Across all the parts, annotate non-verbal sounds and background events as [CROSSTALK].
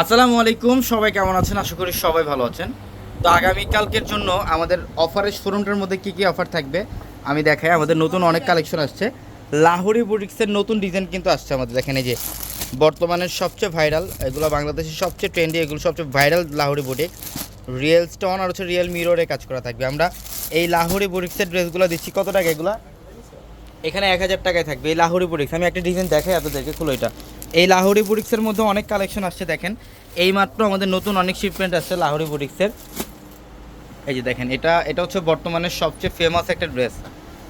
আসসালামু আলাইকুম, সবাই কেমন আছেন? আশা করি সবাই ভালো আছেন। তো আগামীকালকের জন্য আমাদের অফারের শোরুমটার মধ্যে কি কি অফার থাকবে, আমি দেখাই। আমাদের নতুন অনেক কালেকশন আসছে। লাহোরি বুটিক্সের নতুন ডিজাইন কিন্তু আসছে আমাদের। দেখেন এই যে বর্তমানের সবচেয়ে ভাইরাল এগুলো বাংলাদেশের সবচেয়ে ট্রেন্ডি এগুলো সবচেয়ে viral Lahori boutiques real stone আর হচ্ছে রিয়েল মিররে কাজ করা থাকবে। আমরা এই লাহোরি বুটিক্সের ড্রেসগুলো দিচ্ছি। কত টাকা এগুলো? এখানে এক হাজার টাকায় থাকবে এই লাহোরি বুটিক্স আমি একটা ডিজাইন দেখাই আপনাদেরকে, খুলো এটা। এই লাহোরি বুটিক্সের মধ্যে অনেক কালেকশন আসছে, দেখেন। এই মাত্র আমাদের নতুন অনেক শিপমেন্ট আসছে লাহোরি বুটিক্সের। এই যে দেখেন, এটা এটা হচ্ছে বর্তমানে সবচেয়ে ফেমাস একটা ড্রেস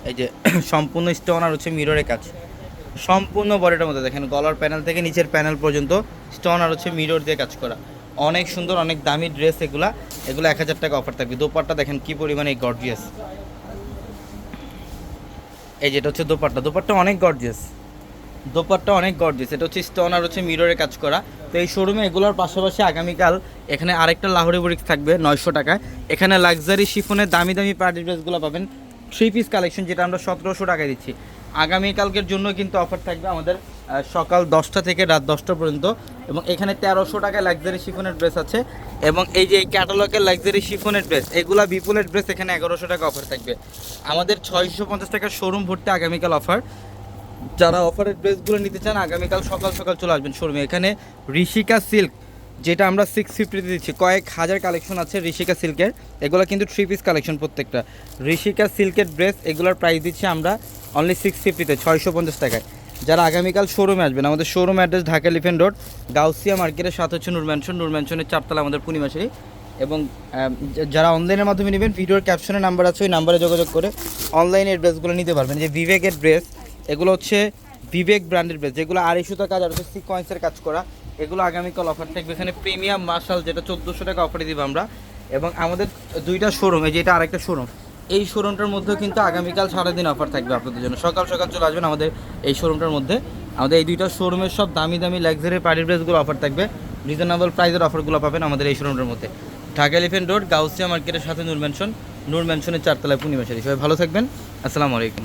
এই যে, [CLEARS THROAT] সম্পূর্ণ স্টোন আর হচ্ছে মিররের কাজ। সম্পূর্ণ বডিটার মধ্যে, দেখেন, গলার প্যানেল থেকে নিচের প্যানেল পর্যন্ত স্টোন আর হচ্ছে মিরর দিয়ে কাজ করা। অনেক সুন্দর, অনেক দামি ড্রেস এগুলা। এগুলো এক হাজার টাকা অফার থাকবে। দোপাট্টা, দেখেন, কি পরিমাণে গর্জিয়াস এই যেটা হচ্ছে দোপাট্টা। দোপাট্টা অনেক গর্জিয়াস দোপাট্টা অনেক গর্জিয়াস এটা হচ্ছে স্টোন আর হচ্ছে মিররে কাজ করা। তো এই শোরুমে এগুলোর পাশাপাশি আগামীকাল এখানে আরেকটা লাহোরি বুরিক্স থাকবে নয়শো টাকায়। এখানে লাক্সারি শিফনের দামি দামি পার্টি ড্রেসগুলো পাবেন। থ্রি পিস কালেকশন যেটা আমরা সতেরোশো টাকায় দিচ্ছি। আগামীকালকের জন্য কিন্তু অফার থাকবে আমাদের সকাল দশটা থেকে রাত দশটা পর্যন্ত। এবং এখানে তেরোশো টাকায় লাক্সারি শিফনের ড্রেস আছে। এবং এই যে এই ক্যাটালগের লাক্সারি শিফনের ড্রেস এগুলা বিপুলের ড্রেস এখানে এগারোশো টাকা অফার থাকবে। আমাদের ছয়শো পঞ্চাশ টাকার শোরুম ভর্তি আগামীকাল অফার যারা অফারের ড্রেসগুলো নিতে চান, আগামীকাল সকাল সকাল চলে আসবেন শোরুমে এখানে ঋষিকা সিল্ক, যেটা আমরা সিক্স ফিফটিতে দিচ্ছি। কয়েক হাজার কালেকশন আছে ঋষিকা সিল্কের। এগুলো কিন্তু থ্রি পিস কালেকশন প্রত্যেকটা। ঋষিকা সিল্কের ড্রেস এগুলোর প্রাইস দিচ্ছি আমরা অনলি সিক্স ফিফটিতে ছয়শো পঞ্চাশ টাকায়। যারা আগামীকাল শোরুমে আসবেন, আমাদের শোরুম অ্যাড্রেস ঢাকা লিফেন রোড গাউসিয়া মার্কেটের সাথে হচ্ছে নূর ম্যানশন নূর ম্যানশনের চারতলা আমাদের পূর্ণিমাশারি এবং যারা অনলাইনের মাধ্যমে নেবেন ভিডিওর ক্যাপশনের নাম্বার আছে, ওই নাম্বারে যোগাযোগ করে অনলাইনে ড্রেসগুলো নিতে পারবেন। যে বিবেকের ড্রেস এগুলো হচ্ছে বিবেক ব্র্যান্ডের ড্রেস যেগুলো আড়াইশো টাকা আর হচ্ছে সিকোয়েন্সের কাজ করা। এগুলো আগামীকাল অফার থাকবে। এখানে প্রিমিয়াম মার্শাল যেটা চোদ্দোশো টাকা অফারে দিব আমরা। এবং আমাদের দুইটা শোরুম এই যেটা আরেকটা শোরুম এই শোরুমটার মধ্যেও কিন্তু আগামীকাল সারাদিন অফার থাকবে আপনাদের জন্য। সকাল সকাল চলে আসবেন আমাদের এই শোরুমটার মধ্যে। আমাদের এই দুইটা শোরুমের সব দামি দামি লাক্সারি পার্টি ড্রেসগুলো অফার থাকবে। রিজনেবল প্রাইসের অফারগুলো পাবেন আমাদের এই শোরুমটার মধ্যে। ঢাকা এলিফেন্ট রোড গাউসিয়া মার্কেটের সাথে নূর ম্যানশন নূর ম্যানশনের চারতলায় পূর্ণিমাশারি সবাই ভালো থাকবেন। আসসালামু আলাইকুম।